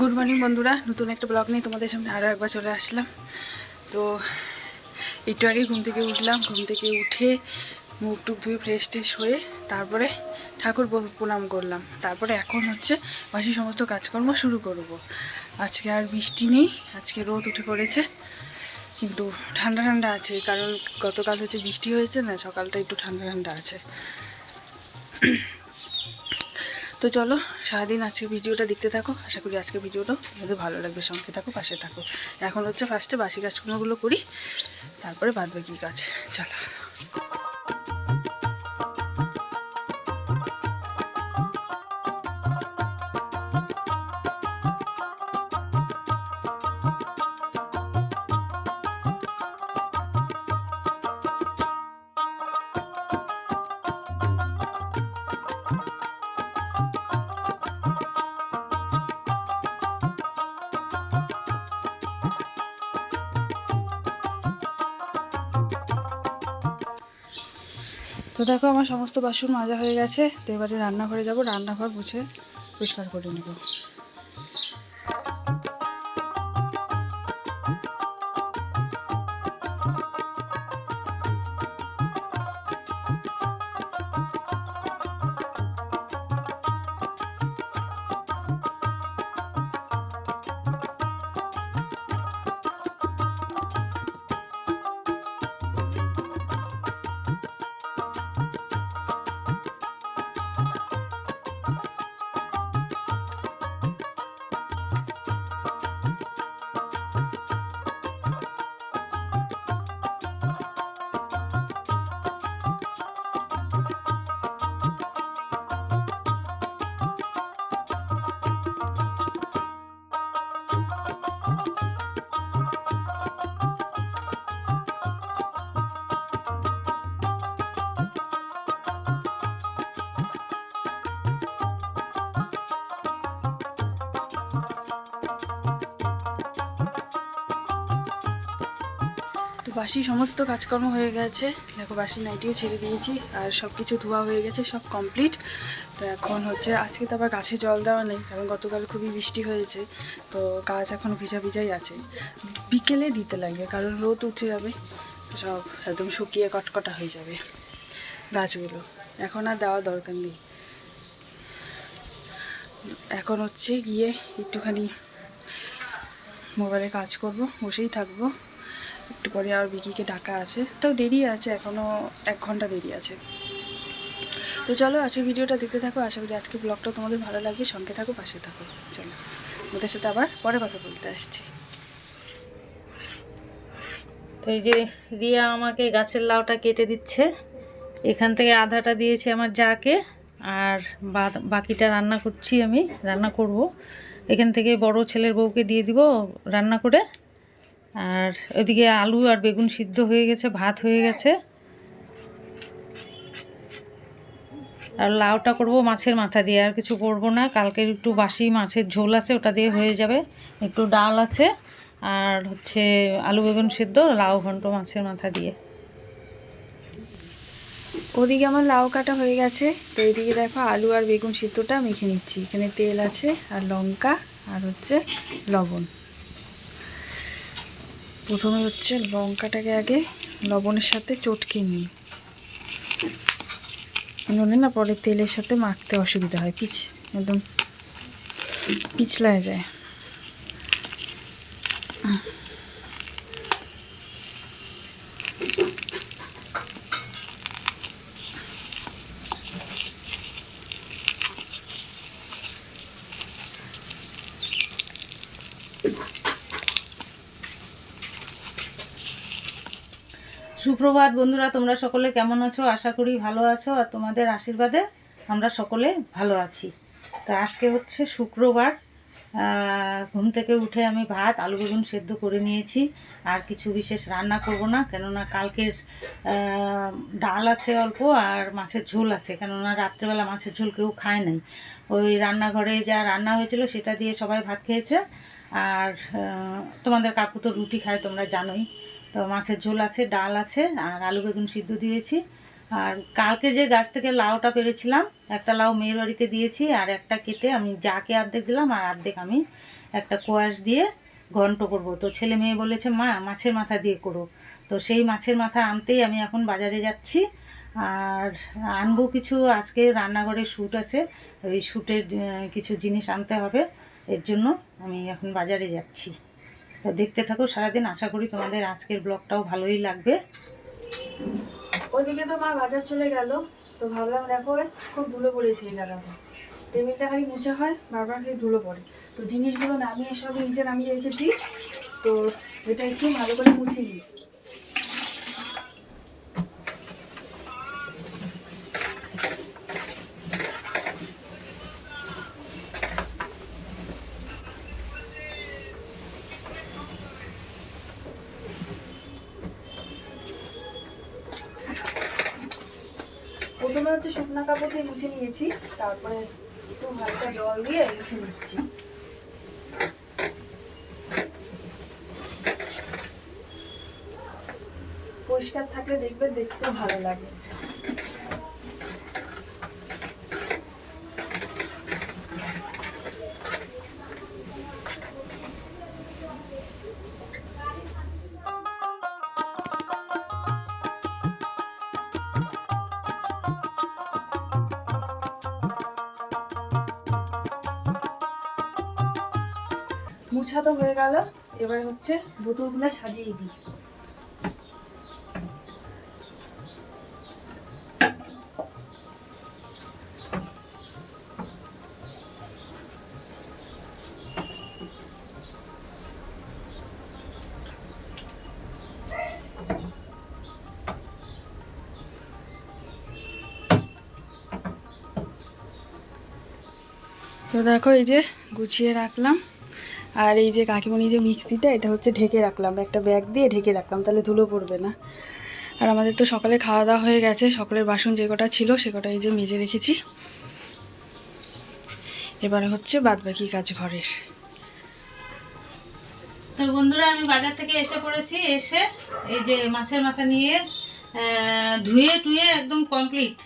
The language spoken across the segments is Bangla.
গুড মর্নিং বন্ধুরা। নতুন একটা ব্লগ নিয়ে তোমাদের সামনে আরও একবার চলে আসলাম। তো একটু আগে ঘুম থেকে উঠলাম। ঘুম থেকে উঠে মুখ টুক ধুয়ে ফ্রেশ ট্রেশ হয়ে তারপরে ঠাকুর প্রণাম করলাম। তারপরে এখন হচ্ছে বাসি সমস্ত কাজকর্ম শুরু করব। আজকে আর বৃষ্টি নেই। আজকে রোদ উঠে পড়েছে। কিন্তু ঠান্ডা ঠান্ডা আছে। কারণ গতকাল হচ্ছে বৃষ্টি হয়েছে না, সকালটা একটু ঠান্ডা ঠান্ডা আছে। তো চলো, সারাদিন আজকে ভিডিওটা দেখতে থাকো। আশা করি আজকে ভিডিওটা তোমাদের ভালো লাগবে। সঙ্গে থাকো, পাশে থাকো। এখন হচ্ছে ফার্স্টে বাসি কাজগুলোগুলো করি, তারপরে বাদবাকি কাজ। চলো। দেখো আমার সমস্ত বাসন মাজা হয়ে গেছে, তো এবারে রান্নাঘরে যাব। রান্নাঘর বুঝে পরিষ্কার করে নেব। তো বাসি সমস্ত কাজকর্ম হয়ে গেছে। দেখো বাসি নাইটিও ছেড়ে দিয়েছি আর সব কিছু ধোয়া হয়ে গেছে, সব কমপ্লিট তো এখন হচ্ছে, আজকে তো আবার গাছে জল দেওয়া নেই, কারণ গতকাল খুবই বৃষ্টি হয়েছে। তো গাছ এখন ভিজা ভিজাই আছে। বিকেলে দিতে লাগবে, কারণ রোদ উঠে যাবে, সব একদম শুকিয়ে কটকটা হয়ে যাবে গাছগুলো। এখন আর দেওয়া দরকার নেই। এখন হচ্ছে গিয়ে একটুখানি মোবাইলে কাজ করব, বসেই থাকব। একটু পরে আর বিকিকে ডাকা আছে। তো দেরি আছে এখনও এক ঘণ্টা দেরি আছে। তো চলো আজকে ভিডিওটা দেখতে থাকো। আশা করি আজকে ব্লগটা তোমাদের ভালো লাগবে। সঙ্গে থাকো, পাশে থাকো। চলো ওদের সাথে আবার পরে কথা বলতে আসছি। তো এই যে রিয়া আমাকে গাছের লাউটা কেটে দিচ্ছে। এখান থেকে আধাটা দিয়েছে আমার যাকে আর বাকিটা রান্না করছি আমি, রান্না করব। এখান থেকে বড় ছেলের বউকে দিয়ে দিব রান্না করে। আর ওইদিকে আলু আর বেগুন সিদ্ধ হয়ে গেছে, ভাত হয়ে গেছে। আর লাউটা করব মাছের মাথা দিয়ে, আর কিছু করব না। কালকে একটু বাসি মাছের ঝোল আছে, ওটা দিয়ে হয়ে যাবে। একটু ডাল আছে, আর হচ্ছে আলু বেগুন সিদ্ধ, লাউ ঘন্ট মাছের মাথা দিয়ে। ওদিকে আমার লাউ কাটা হয়ে গেছে, তো এইদিকে দেখো আলু আর বেগুন সিদ্ধটা মেখে নিচ্ছি। এখানে তেল আছে আর লঙ্কা আর হচ্ছে লবণ। প্রথমে হচ্ছে লঙ্কাটাকে আগে লবণের সাথে চটকে নিই। নুনে না পরে তেলের সাথে মাখতে অসুবিধা হয়, পিচ একদম পিছলায় যায়। সুপ্রভাত বন্ধুরা, তোমরা সকলে কেমন আছো? আশা করি ভালো আছো আর তোমাদের আশীর্বাদে আমরা সকলে ভালো আছি। তো আজকে হচ্ছে শুক্রবার। ঘুম থেকে উঠে আমি ভাত, আলু বেগুন সেদ্ধ করে নিয়েছি। আর কিছু বিশেষ রান্না করব না, কেননা কালকের ডাল আছে অল্প আর মাছের ঝোল আছে, কেননা রাত্রেবেলা মাছের ঝোল কেউ খায় নাই। ওই রান্নাঘরে যা রান্না হয়েছিল সেটা দিয়ে সবাই ভাত খেয়েছে। আর তোমাদের কাকু তো রুটি খায়, তোমরা জানোই। তো মাছের ঝোল আছে, ডাল আছে, আর আলু বেগুন সিদ্ধ দিয়েছি। আর কালকে যে গাছ থেকে লাউটা পেরেছিলাম, একটা লাউ মেয়ের বাড়িতে দিয়েছি, আর একটা কেটে আমি যাকে অর্ধেক দিলাম, আর অর্ধেক আমি একটা কোয়াশ দিয়ে ঘন্ট করব। তো ছেলে মেয়ে বলেছে, মা, মাছের মাথা দিয়ে করো। তো সেই মাছের মাথা আনতেই আমি এখন বাজারে যাচ্ছি। আর আনব কিছু, আজকে রান্নাঘরে শ্যুট আছে, ওই শ্যুটের কিছু জিনিস আনতে হবে। এর জন্য আমি এখন বাজারে যাচ্ছি। তো দেখতে থাকো, সারাদিন আশা করি তোমাদের আজকের ব্লগটাও ভালোই লাগবে। ওইদিকে তো মা বাজার চলে গেল, তো ভাবলাম দেখো খুব ধুলো পড়েছে এই জায়গাটা টেবিলটা খালি মুছে হয়, বারবার খালি ধুলো পড়ে। তো জিনিসগুলো নামিয়ে সব নিচে নামিয়ে রেখেছি, তো এটা একটু ভালো করে মুছে নিই। মুছে নিয়েছি। তারপরে একটু হালকা জল দিয়ে মুছে নিচ্ছি। পরিষ্কার থাকলে দেখবে, দেখতে ভালো লাগে। মুছা তো হয়ে গেল। এবার হচ্ছে বোতলগুলো সাজিয়ে দিই। তো দেখো, এই যে গুছিয়ে রাখলাম। আর এই যে কাকিমণি যে মিক্সিটা, এটা হচ্ছে ঢেকে রাখলাম। একটা ব্যাগ দিয়ে ঢেকে রাখলাম, তাহলে ধুলো পড়বে না। আর আমাদের তো সকালে খাওয়া দাওয়া হয়ে গেছে, সকালের বাসন যে কটা ছিল, সে কটা এই যে মেজে রেখেছি। এবারে হচ্ছে বাদবাকি কাজ ঘরের। তো বন্ধুরা, আমি বাজার থেকে এসে পড়েছি, এসে এই যে মাছের মাথা নিয়ে ধুয়ে টুয়ে একদম কমপ্লিট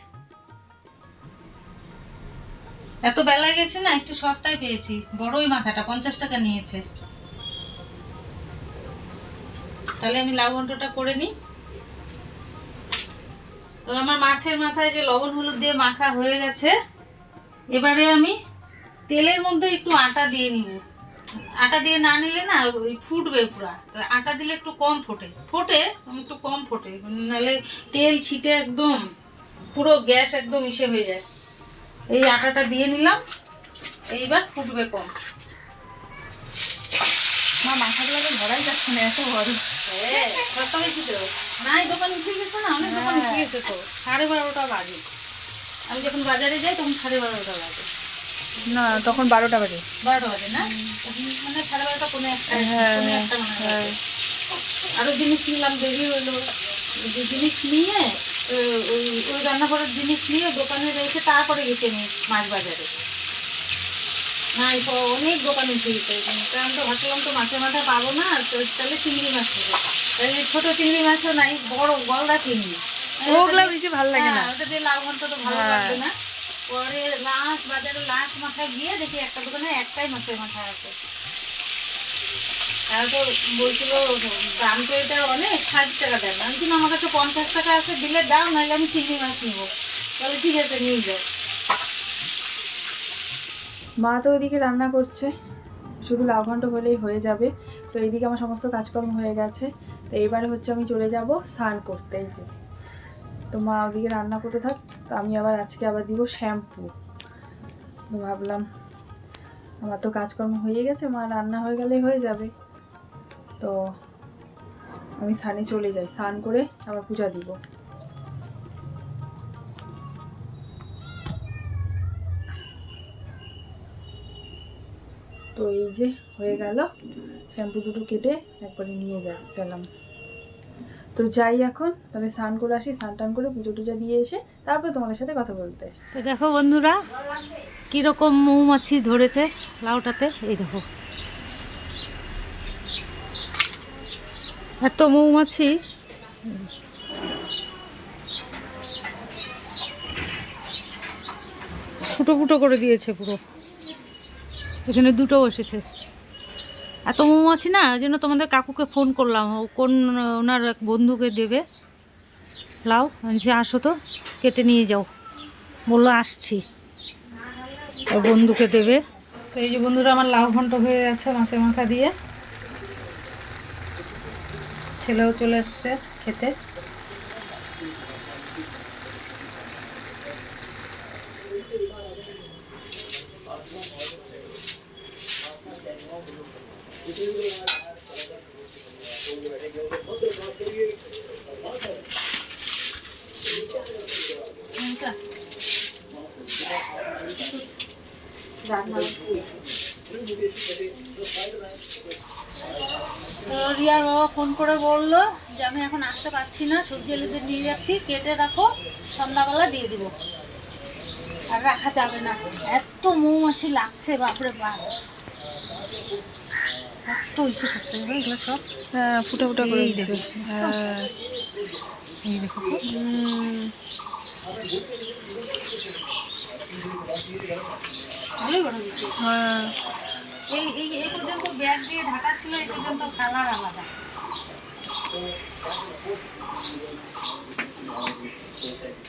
এত বেলায় গেছে না, একটু সস্তায় পেয়েছি। বড়ই মাথাটা, পঞ্চাশ টাকা নিয়েছে। তাহলে আমি ঘন্টটা করে নিই। তো আমার মাছের মাথায় যে লবণ হলুদ দিয়ে মাখা হয়ে গেছে, এবারে আমি তেলের মধ্যে একটু আটা দিয়ে নিব। আটা দিয়ে না নিলে না, ওই ফুটবে পুরা। আটা দিলে একটু কম ফোটে। ফোটে একটু কম ফোটে। নাহলে তেল ছিটে একদম, পুরো গ্যাস একদম ইসে হয়ে যায়। এই আটাটা দিয়ে নিলাম। এইবার ফুটবে কম। মা মাথাগুলোকে ধরাই যাচ্ছে না এত বড়। হ্যাঁ, সস্তা বেশি তো। না এই দোকান উঠে গেছে না? অনেক দোকান উঠে গেছে তো? সাড়ে বারোটা বাজে। আমি যখন বাজারে যাই তখন সাড়ে বারোটা বাজে। না তখন বারোটা বাজে। বারোটা বাজে না? মানে সাড়ে বারোটা কোনো একটা হ্যাঁ, হয়। আরও জিনিস নিলাম দেরি হলো। জিনিস নিয়ে ওই ওই রান্নাঘরের জিনিস নিয়ে দোকানে রেখে তারপরে গেছে আমি মাছ বাজারে। না এরপর অনেক দোকান উঠে গেছে তা ভাবছিলাম তো মাছের মাথা পাবো না তো তাহলে চিংড়ি মাছ নেব। তাহলে ছোট চিংড়ি মাছও নাই বড় গলদা চিংড়ি। ওগুলো বেশি ভালো লাগে না। হ্যাঁ, ওটা দিয়ে লাউ ঘন্ট তো ভালো হ্যাঁ। লাগবে না। পরে লাস্ট বাজারে লাস্ট মাথায় গিয়ে দেখি একটা দোকানে একটাই মাছের মাথা আছে। তারা তো বলছিল, দাম তো এটা অনেক, ষাট টাকা দেন। আমি কিন্তু আমার কাছে পঞ্চাশ টাকা আছে, দিলে দাও, নাহলে আমি চিংড়ি মাছ নিবো। তাহলে ঠিক আছে, নিয়ে যাও। মা তো ওইদিকে রান্না করছে। শুধু ঘন্ট হলেই হয়ে যাবে। তো এইদিকে আমার সমস্ত কাজকর্ম হয়ে গেছে। তো এইবারে হচ্ছে আমি চলে যাব স্নান করতে, এই যে। তো মা ওদিকে রান্না করতে থাক, তো আমি আবার আজকে আবার দিব শ্যাম্পু। ভাবলাম, আমার তো কাজকর্ম হয়ে গেছে, মা রান্না হয়ে গেলেই হয়ে যাবে। তো আমি স্নানে চলে যাই। স্নান করে আবার পূজা দিব। তো এই যে হয়ে গেল। শ্যাম্পু দুটো কেটে একবারে নিয়ে যা গেলাম। তো যাই এখন তবে স্নান করে আসি, স্নান টান করে পুজো টুজো দিয়ে এসে তারপরে তোমাদের সাথে কথা বলতে তো দেখো বন্ধুরা, কীরকম মৌমাছি ধরেছে লাউটাতে, এই দেখো। এত মৌমাছি। ফুটো ফুটো করে দিয়েছে পুরো। এখানে দুটো বসেছে। এত মৌমাছি না ওই জন্য তোমাদের কাকুকে ফোন করলাম। কোন, ওনার এক বন্ধুকে দেবে। লাও যে আসো তো, কেটে নিয়ে যাও। বলল, আসছি। বন্ধুকে দেবে। তো এই যে বন্ধুরা, আমার লাউ ঘন্ট হয়ে গেছে মাছের মাথা দিয়ে। ছেলেও চলে আসছে খেতে তো রিয়ার বাবা ফোন করে বলল যে আমি এখন আসতে পারছি না সবজি এলিতে নিয়ে যাচ্ছি কেটে রাখো সন্ধ্যাবেলা দিয়ে দিব। আর রাখা যাবে না। এত মৌমাছি লাগছে বাপরে বাপ। এত ইসে করছে এগুলো এগুলো সব হ্যাঁ ফুটা ফুটা করে এই দিচ্ছে। হ্যাঁ। এই দেখো। হ্যাঁ। এই এই এই পর্যন্ত ব্যাগ দিয়ে ঢাকা ছিল এই পর্যন্ত কালার আলাদা। ご自身のありとりありとりありとりありとりあり。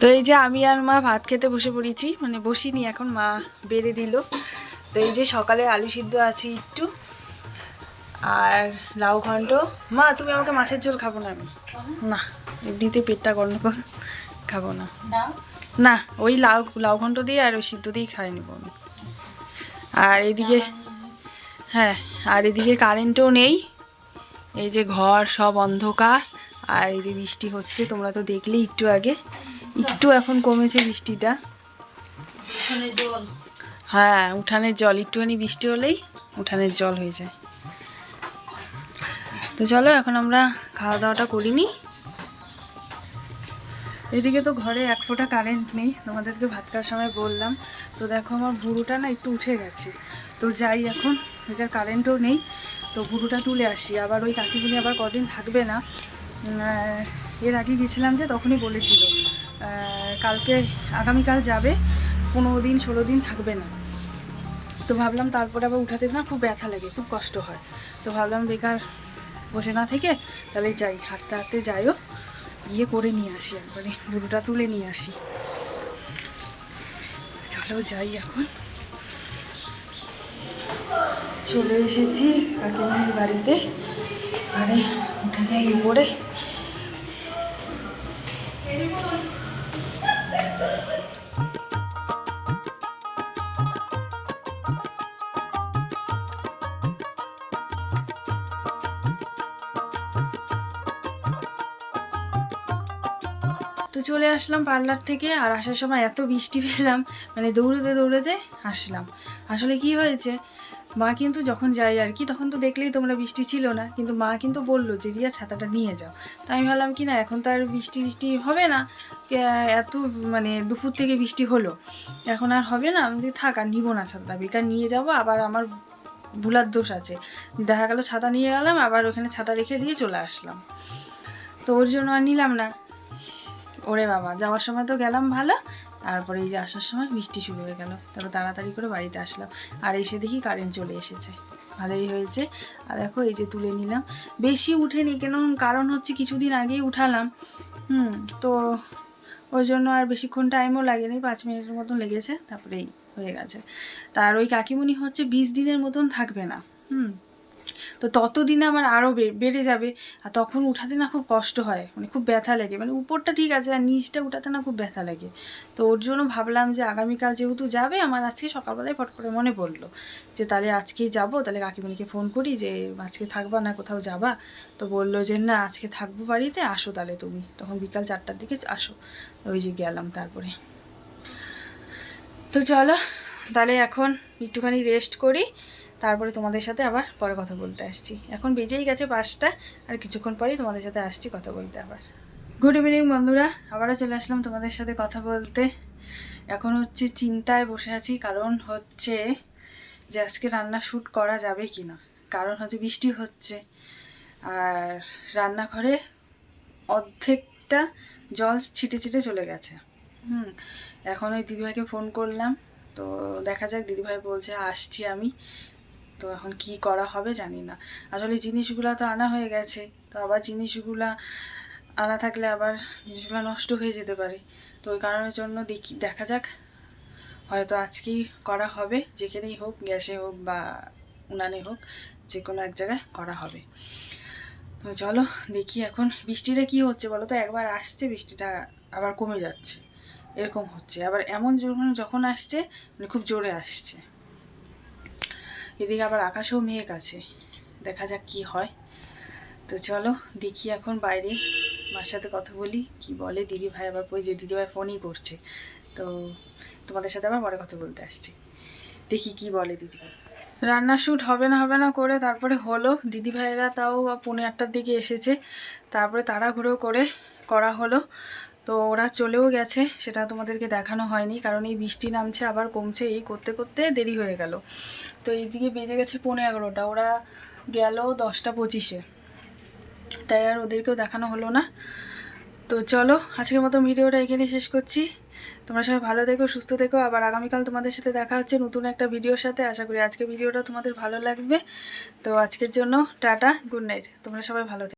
তো এই যে আমি আর মা ভাত খেতে বসে পড়েছি মানে বসিনি এখন মা বেড়ে দিল। তো এই যে সকালে আলু সিদ্ধ আছে একটু আর লাউ ঘন্ট। মা তুমি আমাকে মাছের ঝোল খাব না আমি না এমনিতে পেটটা গন্ডগোল খাব না। না ওই লাউ লাউ ঘন্ট দিয়ে আর ওই সিদ্ধ দিয়েই খাই নিব আমি। আর এদিকে হ্যাঁ আর এদিকে কারেন্টও নেই। এই যে ঘর সব অন্ধকার আর এই যে বৃষ্টি হচ্ছে তোমরা তো দেখলে একটু আগে। একটু এখন কমেছে বৃষ্টিটা। হ্যাঁ উঠানের জল একটুখানি বৃষ্টি হলেই উঠানের জল হয়ে যায়। তো চলো এখন আমরা খাওয়া দাওয়াটা করিনি এদিকে তো ঘরে এক ফোঁটা কারেন্ট নেই তোমাদেরকে ভাত খাওয়ার সময় বললাম। তো দেখো আমার ভুরুটা না একটু উঠে গেছে। তো যাই এখন এটার কারেন্টও নেই। তো ভুরুটা তুলে আসি। আবার ওই কাকিমুনি আবার কদিন থাকবে না। এর আগে গেছিলাম যে তখনই বলেছিল কালকে, আগামীকাল যাবে, পনেরো দিন, ষোলো দিন থাকবে না। তো ভাবলাম তারপরে আবার উঠাতে না খুব ব্যথা লাগে, খুব কষ্ট হয়। তো ভাবলাম বেকার বসে না থেকে তাহলে যাই, হাঁটতে হাঁটতে যাইও গিয়ে করে নিয়ে আসি একবারে বুড়োটা তুলে নিয়ে আসি। চলো যাই এখন। চলে এসেছি কাকিমার বাড়িতে। আরে, উঠে যাই উপরে। তো চলে আসলাম পার্লার থেকে আর আসার সময় এত বৃষ্টি পেলাম মানে দৌড়তে দৌড়তে আসলাম। আসলে কি হয়েছে, মা কিন্তু যখন যাই আর কি, তখন তো দেখলেই তোমরা বৃষ্টি ছিল না, কিন্তু মা কিন্তু বলল যে, রিয়া, ছাতাটা নিয়ে যাও। তাই আমি ভাবলাম কি না, এখন তো আর বৃষ্টি বৃষ্টি হবে না এত মানে দুপুর থেকে বৃষ্টি হলো। এখন আর হবে না, আমি থাক, আর নিবো না ছাতাটা, বেকার নিয়ে যাব, আবার আমার ভুলার দোষ আছে। দেখা গেল, ছাতা নিয়ে গেলাম, আবার ওখানে ছাতা রেখে দিয়ে চলে আসলাম। তো ওর জন্য আর নিলাম না। ওরে বাবা, যাওয়ার সময় তো গেলাম ভালো, তারপরে এই যে আসার সময় বৃষ্টি শুরু হয়ে গেল। তারপর তাড়াতাড়ি করে বাড়িতে আসলাম। আর এসে দেখি কারেন্ট চলে এসেছে। ভালোই হয়েছে। আর দেখো এই যে তুলে নিলাম। বেশি উঠেনি, কেন? কারণ হচ্ছে কিছুদিন আগেই উঠালাম। হুম, তো ওই জন্য আর বেশিক্ষণ টাইমও লাগেনি, পাঁচ মিনিটের মতন লেগেছে, তারপরেই হয়ে গেছে। তার ওই কাকিমুনি হচ্ছে বিশ দিনের মতন থাকবে না। হুম তো ততদিনে আমার আরও বেড়ে যাবে। আর তখন উঠাতে না খুব কষ্ট হয় মানে খুব ব্যথা লাগে। মানে উপরটা ঠিক আছে, আর নিচটা উঠাতে না খুব ব্যথা লাগে। তো ওর জন্য ভাবলাম যে আগামীকাল যেহেতু যাবে, আমার আজকে সকালবেলায় ফট করে মনে পড়ল যে তাহলে আজকেই যাব, তাহলে কাকিমণিকে ফোন করি যে আজকে থাকবা না, কোথাও যাবা? তো বলল যে না, আজকে থাকব বাড়িতে, আসো তাহলে তুমি। তখন বিকাল চারটার দিকে আসো। ওই যে গেলাম তারপরে। তো চলো, তাহলে এখন একটুখানি রেস্ট করি। তারপরে তোমাদের সাথে আবার পরে কথা বলতে আসছি। এখন বেজেই গেছে পাঁচটা, আর কিছুক্ষণ পরেই তোমাদের সাথে আসছি কথা বলতে আবার। গুড ইভিনিং বন্ধুরা। আবারও চলে আসলাম তোমাদের সাথে কথা বলতে। এখন হচ্ছে চিন্তায় বসে আছি, কারণ হচ্ছে যে আজকে রান্না শ্যুট করা যাবে কি না কারণ হচ্ছে বৃষ্টি হচ্ছে, আর রান্নাঘরে অর্ধেকটা জল ছিটে ছিটে চলে গেছে। হুম, এখন ওই দিদিভাইকে ফোন করলাম। তো দেখা যাক, দিদিভাই বলছে, আসছি আমি। তো এখন কি করা হবে জানি না। আসলে জিনিসগুলো তো আনা হয়ে গেছে, তো আবার জিনিসগুলা আনা থাকলে আবার জিনিসগুলো নষ্ট হয়ে যেতে পারে। তো ওই কারণের জন্য দেখি, দেখা যাক। হয়তো আজকেই করা হবে, যেখানেই হোক, গ্যাসে হোক বা উনানে হোক যে কোনো এক জায়গায় করা হবে। তো চলো, দেখি এখন বৃষ্টিটা কি হচ্ছে বলো তো? একবার আসছে, বৃষ্টিটা আবার কমে যাচ্ছে। এরকম হচ্ছে। আবার এমন যখন যখন আসছে মানে খুব জোরে আসছে। এদিকে আবার আকাশেও মেঘ আছে। দেখা যাক কি হয়। তো চলো, দেখি এখন বাইরে। মার সাথে কথা বলি, কি বলে? দিদি ভাই আবার ওই যে দিদি ভাই ফোনই করছে। তো তোমাদের সাথে আবার পরে কথা বলতে আসছি। দেখি কি বলে দিদি ভাই রান্না শ্যুট হবে না হবে না করে তারপরে হলো। দিদি ভাইয়েরা তাও বা পৌনে আটটার দিকে এসেছে। তারপরে তাড়াহুড়ো করে করা হলো। তো ওরা চলেও গেছে, সেটা তোমাদেরকে দেখানো হয়নি, কারণ এই বৃষ্টি নামছে, আবার কমছে, এই করতে করতে দেরি হয়ে গেল। তো এইদিকে বেজে গেছে পৌনে এগারোটা, ওরা গেল দশটা পঁচিশে। তাই আর ওদেরকেও দেখানো হলো না। তো চলো, আজকের মতো ভিডিওটা এখানে শেষ করছি। তোমরা সবাই ভালো দেখো সুস্থ থেকো, আবার আগামীকাল তোমাদের সাথে দেখা হচ্ছে নতুন একটা ভিডিওর সাথে। আশা করি আজকে ভিডিওটা তোমাদের ভালো লাগবে। তো আজকের জন্য টাটা, গুড নাইট। তোমরা সবাই ভালো